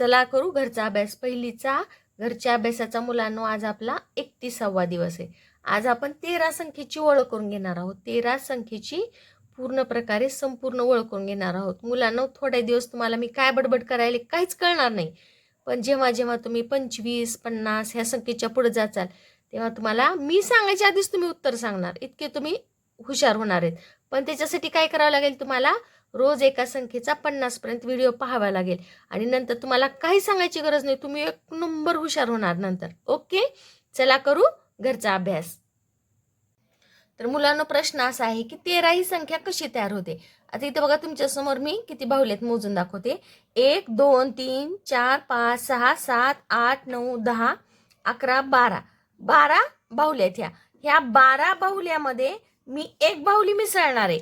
चला करू घरचा अभ्यास. पहिलीचा घरच्या अभ्यासाचा मुलांनो आज आपला एकतीसावा दिवस आहे. आज आपण तेरा संख्येची ओळख करून घेणार आहोत. तेरा संख्येची पूर्ण प्रकारे संपूर्ण ओळख करून घेणार आहोत. मुलांनो थोड्या दिवस तुम्हाला मी काय बडबड करायला काहीच कळणार नाही. पण जेव्हा जेव्हा तुम्ही पंचवीस पन्नास ह्या संख्येच्या पुढे जाचाल तेव्हा तुम्हाला मी सांगायच्या आधीच तुम्ही उत्तर सांगणार. इतके तुम्ही हुशार होणार आहेत. पण त्याच्यासाठी काय करावं लागेल तुम्हाला? रोज एका संख्येचा पन्नासपर्यंत व्हिडिओ पाहावा लागेल. आणि नंतर तुम्हाला काही सांगायची गरज नाही तुम्ही एक नंबर हुशार होणार नंतर. ओके चला करू घरचा अभ्यास. तर मुलांना प्रश्न असा आहे की तेरा ही संख्या कशी तयार होते? आता इथे बघा तुमच्यासमोर मी किती बाहुल्यात मोजून दाखवते. एक दोन तीन चार पाच सहा सात आठ नऊ दहा अकरा बारा. बारा बाहुल्या आहेत ह्या. ह्या बारा बाहुल्यामध्ये मी एक बाहुली मिसळणार आहे.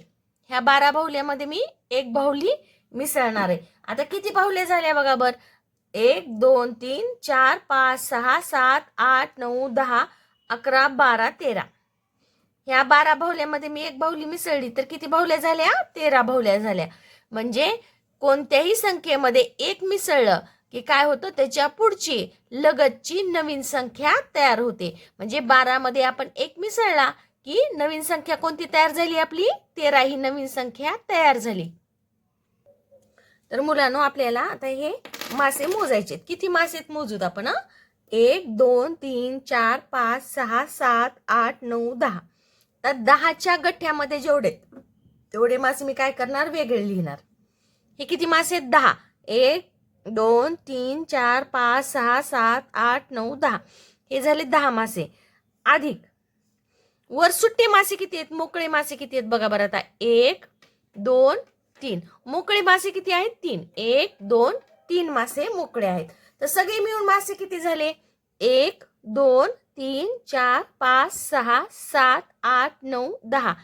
ह्या बारा बाहुल्यामध्ये मी एक बाहुली मिसळणार. आहे आता किती बाहुल्या झाल्या बघा बर? एक दोन तीन चार पाच सहा सात आठ नऊ दहा अकरा बारा तेरा. ह्या बारा बाहुल्यामध्ये मी एक बाहुली मिसळली तर किती बाहुल्या झाल्या? तेरा बाहुल्या झाल्या. म्हणजे कोणत्याही संख्येमध्ये एक मिसळलं की काय होतं? त्याच्या पुढची लगतची नवीन संख्या तयार होते. म्हणजे बारामध्ये आपण एक मिसळला की नवीन संख्या कोणती तयार झाली आपली? तेरा ही नवीन संख्या तयार झाली. तर मुलांनो आपल्याला आता हे मासे मोजायचे किती मासे आहेत मोजूत आपण एक दोन तीन चार पाच सहा सात आठ नऊ दहा. तर दहाच्या गठ्ठ्यामध्ये जेवढे आहेत, तेवढे मासे मी काय करणार? वेगळे लिहिणार. हे किती मासे आहेत? दहा. एक दोन तीन चार पाच सहा सात आठ नऊ दहा. हे झाले दहा मासे. अधिक. वर सुट्टे मासे किती आहेत? मोकळे मासे किती आहेत? बघा बरं आता. एक दोन तीन. मोकळे मासे किती आहेत? तीन. एक दोन तीन मासे मोकळे आहेत. तर सगळे मिळून मासे किती झाले? एक दोन तीन चार पाच सहा सात आठ नऊ दहा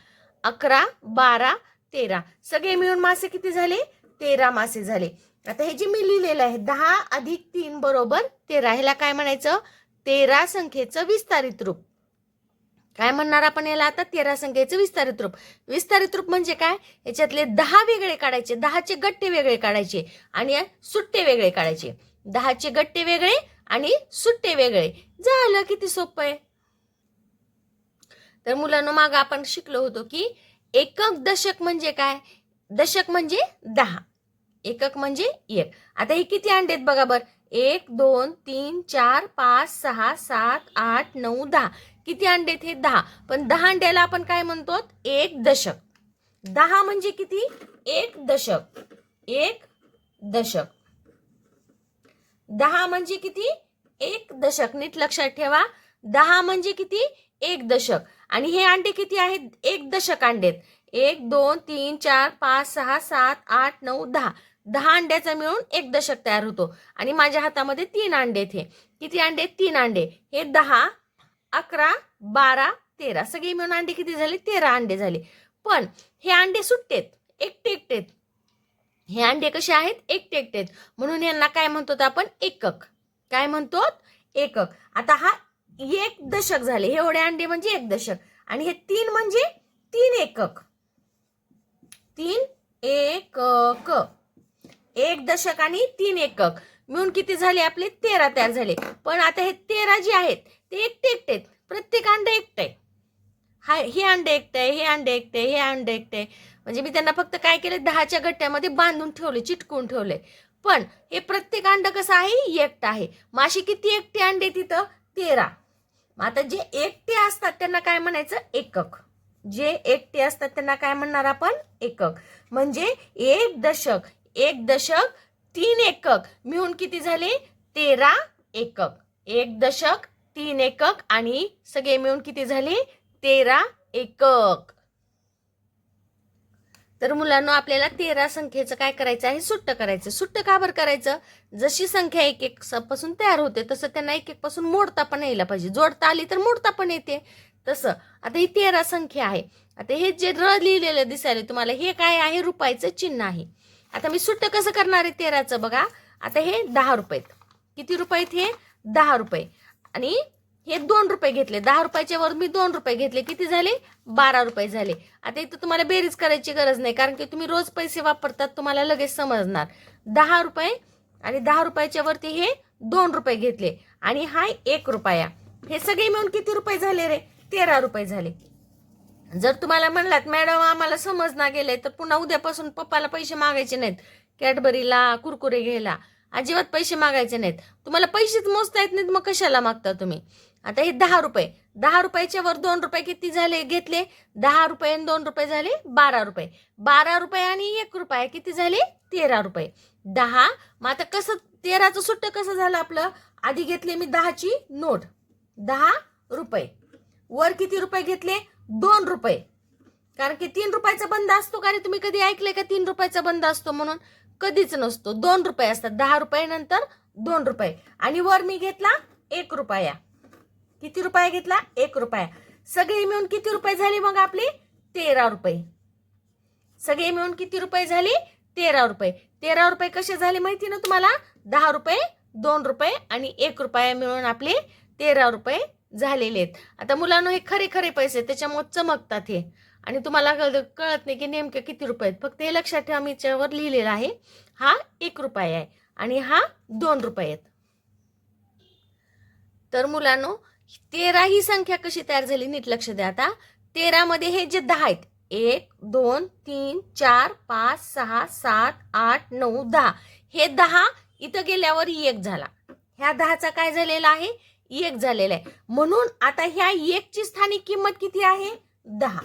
अकरा बारा तेरा. सगळे मिळून मासे किती झाले? तेरा मासे झाले. आता हे जे मी लिहिलेलं आहे दहा अधिक तीन बरोबर तेरा. ह्याला काय म्हणायचं? तेरा संख्येचं विस्तारित रूप. काय म्हणणार आपण याला आता? तेरा संख्येचं विस्तारित रूप. विस्तारित रूप म्हणजे काय? याच्यातले दहा वेगळे काढायचे. दहाचे गट्टे वेगळे काढायचे आणि सुट्टे वेगळे काढायचे. दहाचे गट्टे वेगळे आणि सुट्टे वेगळे. झालं किती सोपं आहे? तर मुलांना माग आपण शिकलो होतो की एकक दशक म्हणजे काय? दशक म्हणजे दहा. एकक म्हणजे एक. आता हे किती अंडे आहेत बघा बर. एक दोन तीन चार पाच सहा सात आठ नऊ दहा. किती अंडे आहेत हे? दहा. पण दहा अंड्याला आपण काय म्हणतो एक दशक. दहा म्हणजे किती? एक दशक. एक दशक. दहा म्हणजे किती? एक दशक. नीट लक्षात ठेवा. दहा म्हणजे किती? एक दशक. आणि हे अंडे किती आहेत? एक दशक अंडे आहेत. एक दोन तीन चार पाच सहा सात आठ नऊ दहा. दहा अंड्याचा मिळून एक दशक तयार होतो. आणि माझ्या हातामध्ये तीन अंडे आहेत हे. किती अंडे? तीन अंडे. हे दहा अकरा बारा तेरा. सगळे मिळून अंडे किती झाले? तेरा अंडे झाले. पण हे अंडे सुट्टेत एकटे एकटेत हे अंडे कसे आहेत? एकटे एकटेत म्हणून यांना काय म्हणतो आपण? एकक. काय म्हणतो एकक. आता हा एक दशक झाले. हे एवढे अंडे म्हणजे एक दशक. आणि हे तीन म्हणजे तीन एकक. तीन एकक. एक दशक आणि तीन एकक. मिळून किती झाले आपले? तेरा तयार झाले. पण आता हे तेरा जे आहेत ते एकटे एकटे आहेत. प्रत्येक अंडे एकटं आहे. हा हे अंडे एकटं आहे हे अंडे एकटे हे अंडे एकटे म्हणजे मी त्यांना फक्त काय केलं दहाच्या गट्ट्यामध्ये बांधून ठेवले चिटकून ठेवले. पण हे प्रत्येक अंड कसं आहे? एकटं आहे. माशी किती एकटे अंडे तिथं? तेरा. मग आता जे एकटे असतात त्यांना काय म्हणायचं? एकक. जे एकटे असतात त्यांना काय म्हणणार आपण? एकक. म्हणजे एक दशक एक दशक तीन एकक. मिळून किती झाले? तेरा एकक. एक दशक तीन एकक आणि सगळे मिळून किती झाले? तेरा एकक. तर मुलांना आपल्याला तेरा संख्येचं काय करायचं आहे? सुट्ट करायचं. सुट्ट का बरं करायचं? जशी संख्या एक एक पासून तयार होते तसं त्यांना एक एक पासून मोडता पण यायला पाहिजे. जोडता आली तर मोडता पण येते. तसं. आता ही तेरा संख्या आहे. आता हे जे र लिहिलेलं दिसायला तुम्हाला हे काय आहे? रुपयाचं चिन्ह आहे. आता मी सुट्ट कसं करणार आहे तेराचं बघा. आता हे दहा रुपयेत. किती रुपये आहेत हे? दहा रुपये. आणि हे दोन रुपये घेतले. दहा रुपयाच्या वर मी दोन रुपये घेतले. किती झाले? बारा रुपये झाले. आता इथं तुम्हाला बेरीज करायची गरज नाही कारण की तुम्ही रोज पैसे वापरतात तुम्हाला लगेच समजणार. दहा रुपये आणि दहा रुपयाच्या वरती हे दोन रुपये घेतले. आणि हा एक रुपया. हे सगळे मिळून किती रुपये झाले रे? तेरा रुपये झाले. जर तुम्हाला म्हणलात मॅडम आम्हाला समजना गेले तर पुन्हा उद्यापासून पप्पाला पैसे मागायचे नाहीत. कॅडबरीला कुरकुरे घ्यायला. अजिबात पैसे मागायचे नाहीत. तुम्हाला पैसेच मोजता येत नाहीत मग कशाला मागता तुम्ही? आता हे दहा रुपये. दहा रुपयाच्या वर दोन रुपये किती झाले? घेतले. दहा रुपये आणि दोन रुपये झाले बारा रुपये. बारा रुपये आणि एक रुपये. किती झाले? तेरा रुपये. दहा. मग आता कसं तेराचं सुट्ट कसं झालं आपलं? आधी घेतले मी दहाची नोट. दहा रुपये. वर किती रुपये घेतले? दोन रुपये. कारण की तीन रुपयाचा बंद असतो का रे? तुम्ही कधी ऐकलंय का तीन रुपयाचा बंद असतो म्हणून? कधीच नसतो. दोन रुपये असतात. दहा रुपये नंतर दोन रुपये. आणि वर मी घेतला एक रुपया. किती रुपया घेतला? एक रुपया. सगळे मिळून किती रुपये झाले मग आपले? तेरा रुपये. सगळे मिळून किती रुपये झाले? तेरा रुपये. तेरा रुपये कसे झाले माहिती ना तुम्हाला? दहा रुपये दोन रुपये आणि एक रुपया मिळून आपले तेरा रुपये झालेले आहेत. आता मुलांना हे खरे खरे पैसे त्याच्यामुळे चमकतात हे. आणि तुम्हाला कळत नाही की नेमके किती रुपये आहेत. फक्त हे लक्षात ठेवा मी याच्यावर लिहिलेलं आहे. हा एक रुपया आहे आणि हा दोन रुपये आहेत. तर मुलांनो तेरा ही संख्या कशी तयार झाली नीट लक्ष द्या आता. तेरामध्ये हे जे दहा आहेत एक दोन तीन चार पाच सहा सात आठ नऊ दहा हे दहा इथं गेल्यावर एक झाला. ह्या दहाचा काय झालेला आहे? एक झालेला आहे. म्हणून आता ह्या एकची स्थानिक किंमत किती आहे? दहा.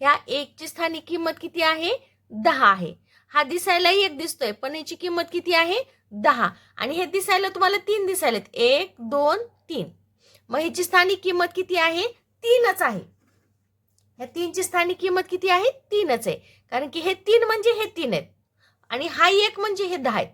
ह्या एकची स्थानिक किंमत किती आहे? दहा आहे. हा दिसायलाही एक दिसतोय पण याची किंमत किती आहे? दहा. आणि हे दिसायला तुम्हाला तीन दिसायलेत. एक दोन तीन. मग ह्याची स्थानिक किंमत किती आहे? तीनच आहे. ह्या तीनची स्थानिक किंमत किती आहे? तीनच आहे. कारण की हे तीन म्हणजे हे तीन आहेत. आणि हा एक म्हणजे हे दहा आहेत.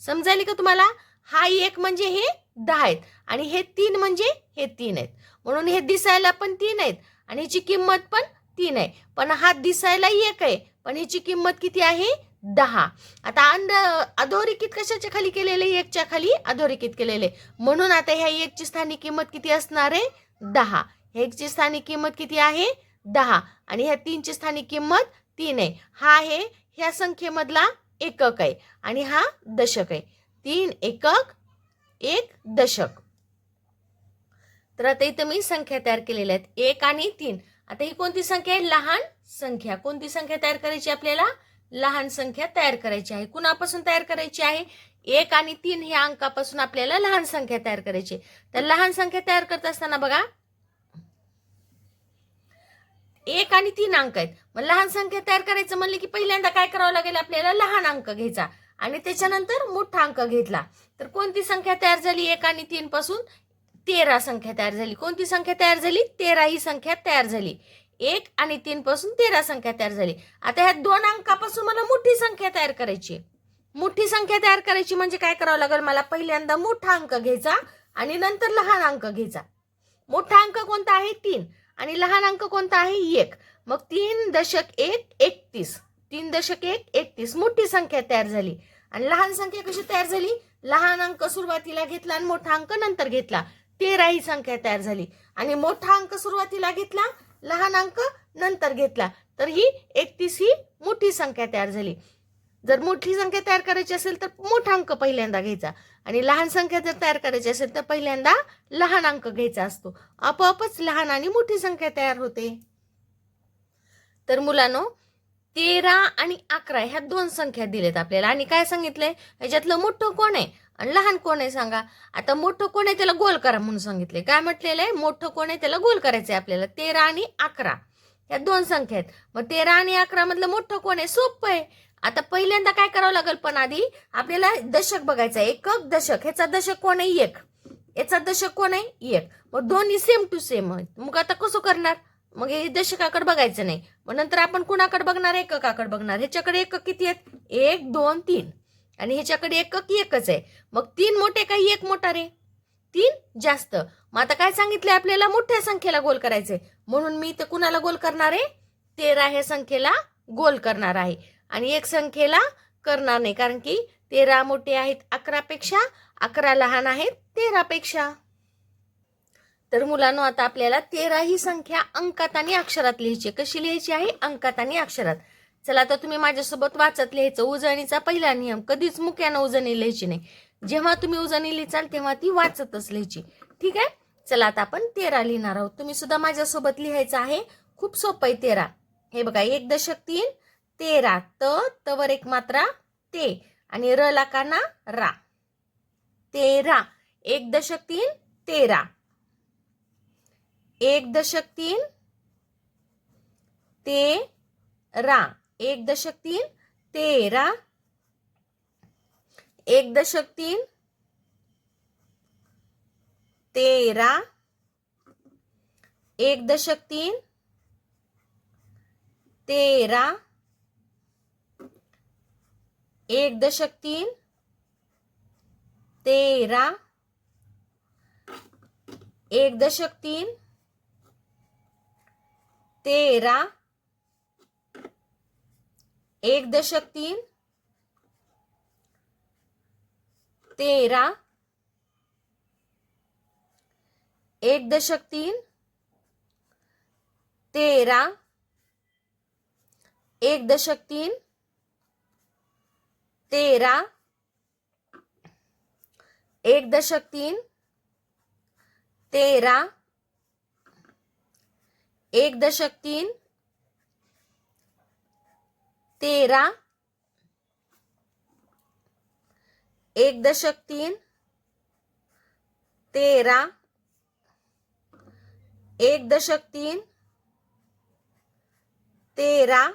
समजायले का तुम्हाला? हा एक म्हणजे हे दहा आहेत. आणि हे तीन म्हणजे हे तीन आहेत. म्हणून हे दिसायला पण तीन आहेत. आणि ह्याची किंमत पण तीन आहे पण हा दिसायला एक आहे. पण ह्याची किंमत किती आहे? दहा. आता अंध अधोरेखित कशाच्या खाली केलेले एकच्या खाली अधोरेखित केलेले म्हणून आता ह्या एकची स्थानिक किंमत किती असणार आहे? दहा. ह्या एकची स्थानिक किंमत किती आहे? दहा. आणि ह्या तीनची स्थानिक किंमत तीन आहे. हा आहे ह्या संख्येमधला एकक आहे. आणि हा दशक आहे. तीन एकक एक दशक. तर आता इथं मी संख्या तयार केलेल्या आहेत. एक आणि तीन. आता ही कोणती संख्या आहे? लहान संख्या. कोणती संख्या तयार करायची आपल्याला? लहान संख्या तयार करायची आहे. कुणापासून तयार करायची आहे? एक आणि तीन ह्या अंकापासून आपल्याला लहान संख्या तयार करायची आहे. तर लहान संख्या तयार करत असताना बघा एक आणि तीन अंक आहेत. मग लहान संख्या तयार करायचं म्हणलं की पहिल्यांदा काय करावं लागेल आपल्याला? लहान अंक घ्यायचा. आणि त्याच्यानंतर मोठा अंक घेतला. तर कोणती संख्या तयार झाली? एक आणि तीन पासून तेरा संख्या तयार झाली. कोणती संख्या तयार झाली? तेरा ही संख्या तयार झाली. एक आणि तीन पासून तेरा संख्या तयार झाली. आता ह्या दोन अंकापासून मला मोठी संख्या तयार करायची आहे. मोठी संख्या तयार करायची म्हणजे काय करावं लागेल? मला पहिल्यांदा मोठा अंक घ्यायचा आणि नंतर लहान अंक घ्यायचा. मोठा अंक कोणता आहे? तीन. आणि लहान अंक कोणता आहे? एक. मग तीन दशक एक एकतीस. तीन दशक एक एकतीस. मोठी संख्या तयार झाली. आणि लहान संख्या कशी तयार झाली? लहान अंक सुरुवातीला घेतला आणि मोठा अंक नंतर घेतला. तेरा ही संख्या तयार झाली. आणि मोठा अंक सुरुवातीला घेतला लहान अंक नंतर घेतला. तर ही एकतीस ही मोठी संख्या तयार झाली. जर मोठी संख्या तयार करायची असेल तर मोठा अंक पहिल्यांदा घ्यायचा. आणि लहान संख्या जर तयार करायची असेल तर पहिल्यांदा लहान अंक घ्यायचा असतो. आपोआपच लहान आणि मोठी संख्या तयार होते. तर मुलांनो तेरा आणि अकरा ह्या दोन संख्या दिलेत आपल्याला. आणि काय सांगितलंय? ह्याच्यातलं मोठं कोण आहे? आणि लहान कोण आहे सांगा? आता मोठं कोण आहे त्याला गोल करा म्हणून सांगितले काय म्हटलेलं आहे? मोठं कोण आहे त्याला गोल करायचं आहे आपल्याला. तेरा आणि अकरा. ह्या दोन संख्या आहेत. मग तेरा आणि अकरा मधलं मोठं कोण आहे? सोपं आहे. आता पहिल्यांदा काय करावं लागेल पण आधी आपल्याला दशक बघायचं आहे. एकक दशक. ह्याचा दशक कोण आहे? एक. याचा दशक कोण आहे? एक. मग दोन्ही सेम टू सेम आहेत. मग आता कसं करणार? मग हे दशकाकडे बघायचं नाही. मग नंतर आपण कुणाकडे बघणार? एककाकडे बघणार. ह्याच्याकडे एकक किती आहेत? एक दोन तीन. आणि ह्याच्याकडे एकक एकच आहे. मग तीन मोठे काही एक मोठा रे? तीन? जास्त. मग आता काय सांगितलंय आपल्याला? मोठ्या संख्येला गोल करायचे म्हणून मी ते कुणाला गोल करणार आहे? तेरा ह्या संख्येला गोल करणार आहे. आणि एक संख्येला करणार नाही. कारण की तेरा मोठे आहेत अकरापेक्षा. अकरा लहान आहेत तेरापेक्षा. तर मुलांनो आता आपल्याला तेरा ही संख्या अंकात आणि अक्षरात लिहायची कशी लिहायची आहे? अंकात आणि अक्षरात. चला आता तुम्ही माझ्यासोबत वाचत लिहायचं. उजळणीचा पहिला नियम कधीच मुक्यानं उजळणी लिहायची नाही. जेव्हा तुम्ही उजळणी लिहिचाल तेव्हा ती वाचतच लिहायची. ठीक आहे? चला आता आपण तेरा लिहिणार आहोत. तुम्ही सुद्धा माझ्यासोबत लिहायचं आहे. खूप सोपं आहे तेरा. हे बघा एक दशक तीन तेरा त तवर एक मात्रा ते. आणि र ला रा. तेरा. एक दशक तीन तेरा. एक दशक तीन ते रा. एक दशक तीन, तेरा। एक दशक तीन, तेरा। एक दशक तीन, तेरा। एक दशक तीन, तेरा। एक दशक तीन, तेरा। एक दशक तीन, तेरा, एक दशक तीन, तेरा, एक दशक तीन, तेरा, एक दशक तीन, तेरा, एक दशक तीन तेरा. एक दशक तीन. तेरा. एक दशक तीन. तेरा.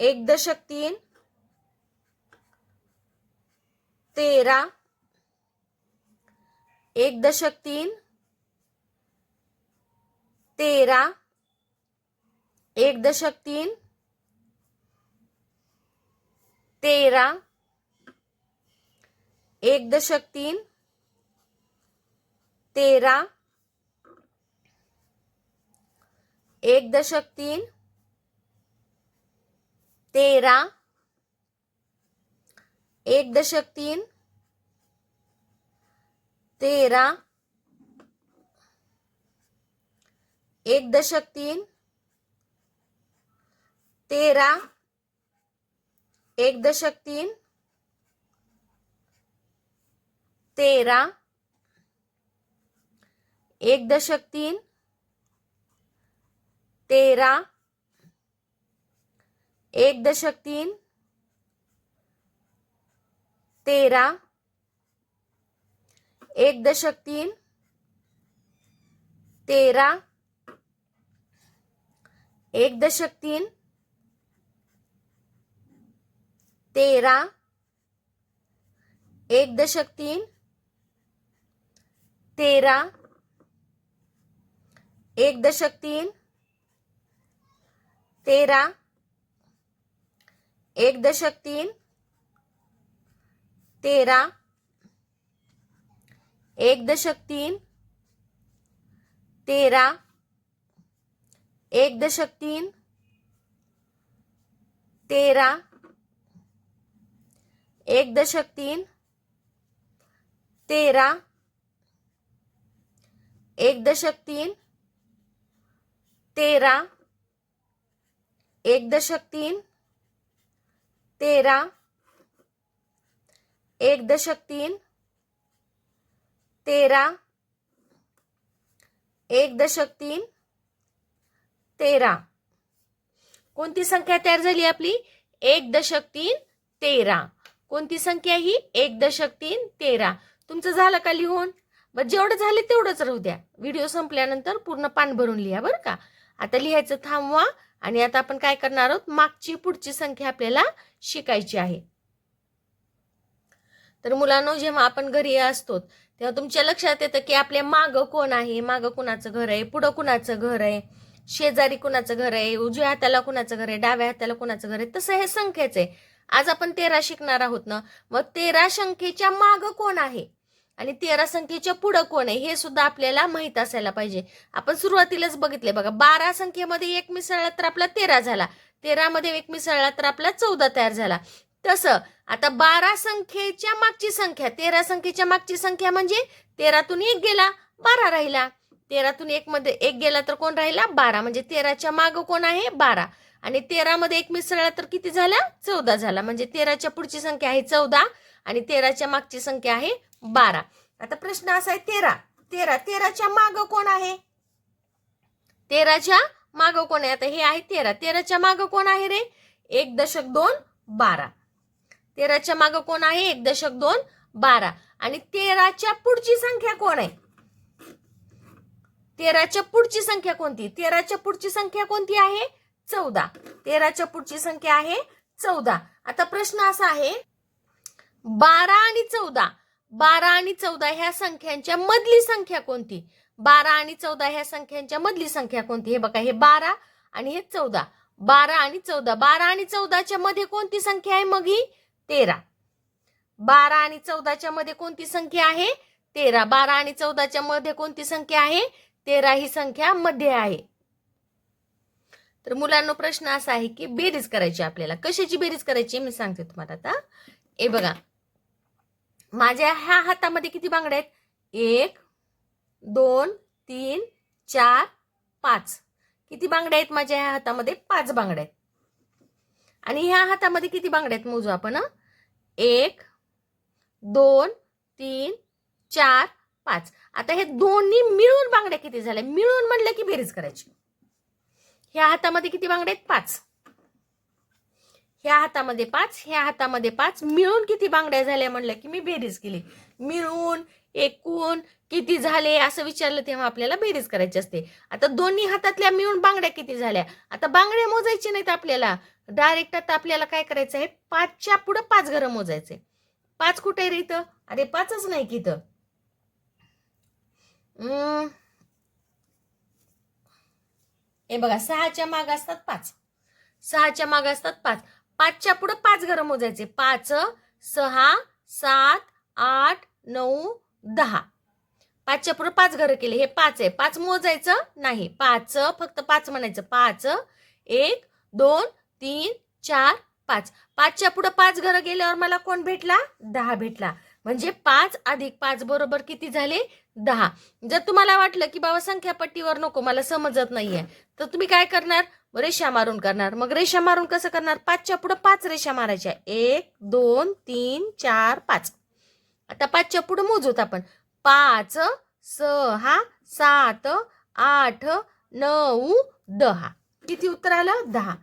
एक दशक तीन. तेरा. एक दशक तीन. तेरा. एक दशक तीन. तेरा, एक दशक तीन, तेरा, एक दशक तीन, तेरा, एक दशक तीन, तेरा, एक दशक तीन, तेरा एक दशक तीन, तेरा, एक दशक तीन, तेरा, एक दशक तीन, तेरा, एक दशक तीन, तेरा, एक दशक तीन तेरा एक दशक तीन तेरा एक दशक तीन तेरा एक दशक तीन तेरा एक दशक तीन तेरा एक दशक तीन तेरा एक दशक तीन तेरा. एक दशक तीन तेरा. एक दशक तीन तेरा. एक दशक तीन तेरा. एक दशक तीन तेरा. कोणती संख्या तयार झाली आपली? एक दशक तीन तेरा. कोणती संख्या ही? एक दशक तीन तेरा. तुमचं झालं का लिहून? बरं जेवढं झाले तेवढंच राहू द्या. व्हिडिओ संपल्यानंतर पूर्ण पान भरून लिहा बरं का. आता लिहायचं थांबवा आणि आता आपण काय करणार आहोत? मागची पुढची संख्या आपल्याला शिकायची आहे. तर मुलांनो जेव्हा आपण घरी असतो तेव्हा तुमच्या लक्षात येतं की आपल्या मागं कोण आहे? मागं कुणाचं घर आहे? पुढं कुणाचं घर आहे? शेजारी कुणाचं घर आहे? उजव्या हाताला कुणाचं घर आहे? डाव्या हाताला कुणाचं घर आहे? तसं हे संख्येच आहे. आज आपण तेरा शिकणार आहोत ना? मग तेरा संख्येच्या मागं कोण आहे? आणि तेरा संख्येच्या पुढं कोण आहे? हे सुद्धा आपल्याला माहीत असायला पाहिजे. आपण सुरुवातीलाच बघितले बघा बारा संख्येमध्ये एक मिसळला तर आपला तेरा झाला. तेरामध्ये एक मिसळला तर आपला चौदा तयार झाला. तसं आता बारा संख्येच्या मागची संख्या तेरा संख्येच्या मागची संख्या म्हणजे तेरातून एक गेला बारा राहिला. तेरातून एक मध्ये एक गेला तर कोण राहिला? बारा. म्हणजे तेराच्या माग कोण आहे? बारा. आणि तेरामध्ये एक मिसळला तर किती झाला? चौदा झाला. म्हणजे तेराच्या पुढची संख्या आहे चौदा आणि तेराच्या मागची संख्या आहे बारा. आता प्रश्न असा आहे तेरा. तेरा. तेराच्या माग कोण आहे? तेराच्या माग कोण आहे? आता हे आहे तेरा. तेराच्या माग कोण आहे रे? एक दशक दोन बारा. तेराच्या माग कोण आहे? एक दशक दोन बारा. आणि तेराच्या पुढची संख्या कोण आहे? तेराच्या पुढची संख्या कोणती? तेराच्या पुढची संख्या कोणती आहे? चौदा. तेराच्या पुढची संख्या आहे चौदा. आता प्रश्न असा आहे बारा आणि चौदा बारा आणि चौदा ह्या संख्यांच्या मधली संख्या कोणती? बारा आणि चौदा ह्या संख्यांच्या मधली संख्या कोणती? हे बघा हे बारा आणि हे चौदा. बारा आणि चौदा बारा आणि चौदाच्या मध्ये कोणती संख्या आहे? मग ही तेरा. बारा आणि चौदाच्या मध्ये कोणती संख्या आहे? तेरा. बारा आणि चौदाच्या मध्ये कोणती संख्या आहे? तेरा ही संख्या मध्ये आहे. तर मुलांना प्रश्न असा आहे की बेरीज करायची आपल्याला. कशाची बेरीज करायची मी सांगते तुम्हाला आता. ए बघा. माझ्या ह्या हातामध्ये किती बांगड्या आहेत? एक दोन तीन चार पाच. किती बांगड्या आहेत माझ्या ह्या हातामध्ये? पाच बांगड्या आहेत. आणि ह्या हातामध्ये किती बांगड्या आहेत मोजू आपण एक दोन तीन चार पाच. आता हे दोन्ही मिळून बांगड्या किती झाल्या? मिळून म्हणलं की बेरीज करायची. ह्या हातामध्ये किती बांगड्या आहेत? पाच. ह्या हातामध्ये पाच ह्या हातामध्ये पाच. मिळून किती बांगड्या झाल्या म्हणलं की मी बेरीज केली. मिळून एकूण किती झाले असं विचारलं तेव्हा आपल्याला बेरीज करायची असते. आता दोन्ही हातातल्या मिळून बांगड्या किती झाल्या? आता बांगड्या मोजायची नाहीत आपल्याला. डायरेक्ट आता आपल्याला काय करायचं आहे? पाचच्या पुढं पाच घरं मोजायचे. पाच कुठे रे इथं? अरे पाचच नाही की इथं हे बघा सहाच्या माग असतात पाच. सहाच्या माग असतात पाच. पाचच्या पुढे पाच घरं मोजायचे. पाच सहा सात आठ नऊ दहा. पाचच्या पुढे पाच घरं केले. हे पाच आहे. पाच मोजायचं नाही. पाच फक्त पाच म्हणायचं. पाच एक दोन तीन चार पाच. पाचच्या पुढे पाच घरं गेल्यावर मला कोण भेटला? दहा भेटला. म्हणजे पाच अधिक पाच बरोबर किती झाले? दहा. जर तुम्हाला वाटलं की बाबा संख्या पट्टीवर नको मला समजत नाहीये तर तुम्ही काय करणार? रेषा मारून करणार. मग रेषा मारून कसं करणार? पाचच्या पुढे पाच रेषा मारायच्या. एक दोन तीन चार पाच. आता पाचच्या पुढे मोजूत आपण. पाच सहा सात आठ नऊ दहा. किती उत्तर आलं? दहा.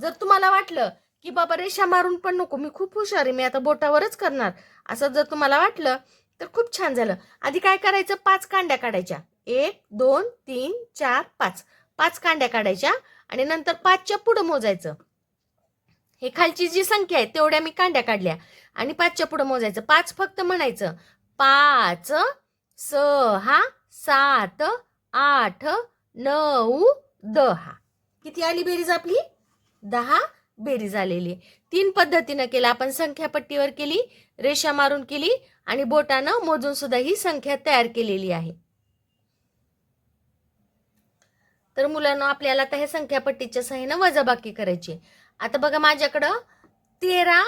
जर तुम्हाला वाटलं की बाबा रेषा मारून पण नको मी खूप हुशार आहे मी आता बोटावरच करणार. असं जर तुम्हाला वाटलं तर खूप छान झालं. आधी काय करायचं? पाच कांड्या काढायच्या. एक दोन तीन चार पाच. पाच कांड्या काढायच्या आणि नंतर पाचच्या पुढं मोजायचं. हे खालची जी संख्या आहे तेवढ्या मी कांड्या काढल्या आणि पाचच्या पुढं मोजायचं. पाच फक्त म्हणायचं. पाच सहा सात आठ नऊ दहा. किती आली बेरीज आपली? दहा. बेरीज आलेली आहे. तीन पद्धतीनं केलं. आपण संख्या पट्टीवर केली रेषा मारून केली आणि बोटानं मोजून सुद्धा ही संख्या तयार केलेली आहे. तर मुलांना आपल्याला आता हे संख्या पट्टीच्या सहाय्यानं वजाबाकी करायची आता बघा माझ्याकडं तेरा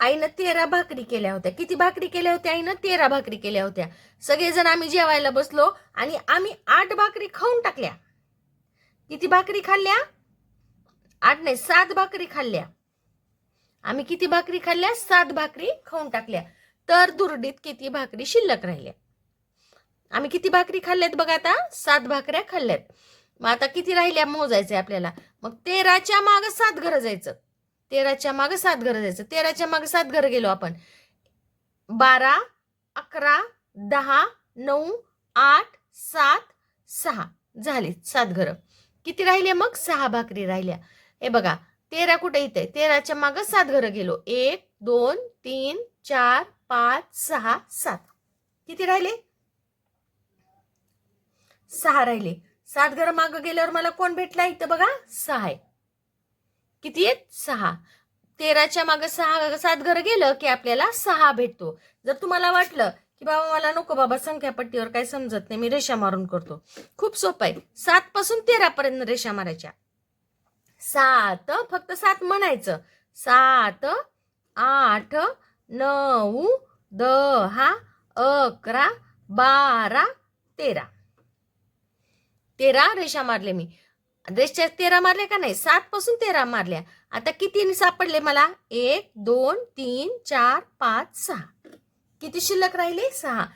आईनं तेरा भाकरी केल्या होत्या. किती भाकरी केल्या होत्या आईनं? तेरा भाकरी केल्या होत्या. सगळेजण आम्ही जेवायला बसलो आणि आम्ही आठ भाकरी खाऊन टाकल्या. किती भाकरी खाल्ल्या? आठ नाही सात भाकरी खाल्ल्या. आम्ही किती भाकरी खाल्ल्या? सात भाकरी खाऊन टाकल्या. तर दुर्डीत किती भाकरी शिल्लक राहिल्या? आम्ही किती भाकरी खाल्ल्यात बघा आता? सात भाकऱ्या खाल्ल्यात. मग आता किती राहिल्या? मोजायचंय आपल्याला. मग तेराच्या माग सात घरं जायचं. तेराच्या माग सात घरं जायचं. तेराच्या माग सात घरं गेलो आपण. बारा अकरा दहा नऊ आठ सात सहा. झाले सात घरं. किती राहिले मग? सहा भाकरी राहिल्या. हे बघा तेरा कुठे इथे? तेराच्या मागे सात घरं गेलो. एक दोन तीन चार पाच सहा सात. किती राहिले? सहा राहिले. सात घरं मागं गेल्यावर मला कोण भेटला इथं बघा? सहा आहे. किती आहेत? सहा. तेराच्या मागं सहा सात घरं गेलं की आपल्याला सहा भेटतो. जर तुम्हाला वाटलं की बाबा मला नको बाबा संख्या पट्टीवर काही समजत नाही मी रेषा मारून करतो. खूप सोपं आहे. सात पासून तेरा पर्यंत रेषा मारायच्या. सात फक्त सात म्हणायचं. सात आठ नऊ दहा अकरा बारा तेरा. तेरा रेषा मारले मी. रेषा तेरा मारल्या का नाही? सात पासून तेरा मारल्या. आता किती सापडले मला? एक दोन तीन चार पाच सहा. किती शिल्लक राहिले? सहा.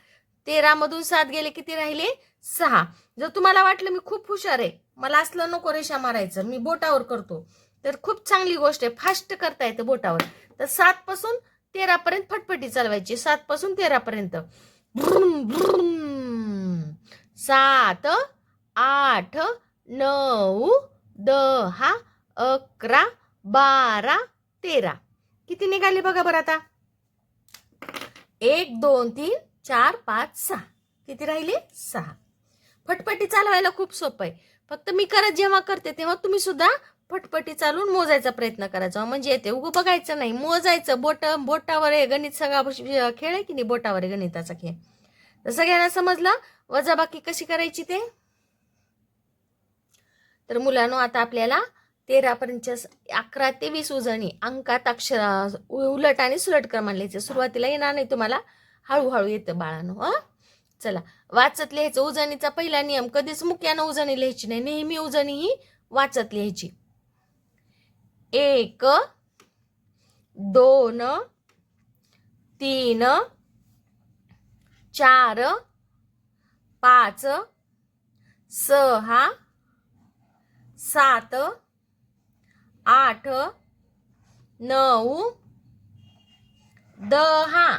तेरा मधून सात गेले किती राहिले? सहा. जर तुम्हाला वाटलं मी खूप हुशार आहे मला असलं नको रेषा मारायचं मी बोटावर करतो तर खूप चांगली गोष्ट आहे फास्ट करता येतं बोटावर. तर सात पासून तेरा पर्यंत फटफटी चालवायची सात पासून तेरा पर्यंत. सात आठ नऊ दहा अकरा बारा तेरा. किती निघाले बघा बरं आता? एक दोन तीन चार पाच सहा. किती राहिले? सहा. फटफटी चालवायला खूप सोपं आहे. फक्त मी करत जेव्हा करते तेव्हा तुम्ही सुद्धा फटफटी चालून मोजायचा प्रयत्न करायचा म्हणजे येते उगं बघायचं नाही मोजायचं. बोट बोटावर आहे गणित सगळा खेळ आहे की नाही? बोटावर आहे गणिताचा खेळ. तर सगळ्यांना समजलं? वजाबाकी कशी करायची ते? तर मुलांनो आता आपल्याला तेरापर्यंत अकरा ते वीस उजळणी अंकात अक्षर उलट आणि सुलट क्रमांक लिहायचे. सुरुवातीला येणार नाही तुम्हाला. हळूहळू येतं बाळानो चला वाचत लिहायचं. उजणीचा पहिला नियम कधीच मुक्यानं उजणी लिहायची नाही. नेहमी उजणी ही वाचत लिहायची. एक दोन तीन चार पाच सहा सात आठ नऊ दहा.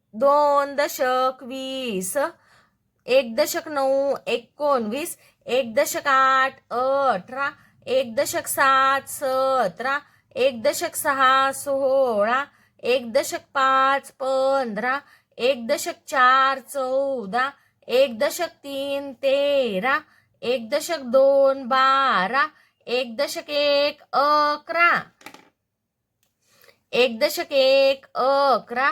दोन दशक वीस एक दशक नऊ एकोणवीस एक दशक आठ अठरा एक दशक सात सतरा एक दशक सहा सोळा एक दशक पाच पंधरा एक दशक चार चौदा एक दशक तीन तेरा एक दशक दोन बारा एक दशक एक अकरा एक दशक एक अकरा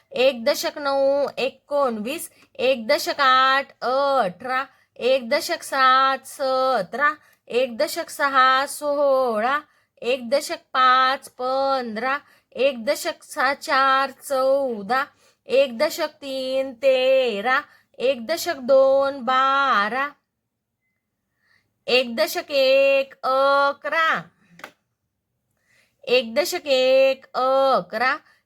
एक दशक नऊ एकोणवीस एक दशक आठ अठरा एक दशक सात सतरा एक दशक सहा सोळा एक दशक पाच पंधरा एक दशक सहा चार चौदा एक दशक तीन तेरा एक दशक दोन बारा एक दशक एक अकरा एक दशक एक अकरा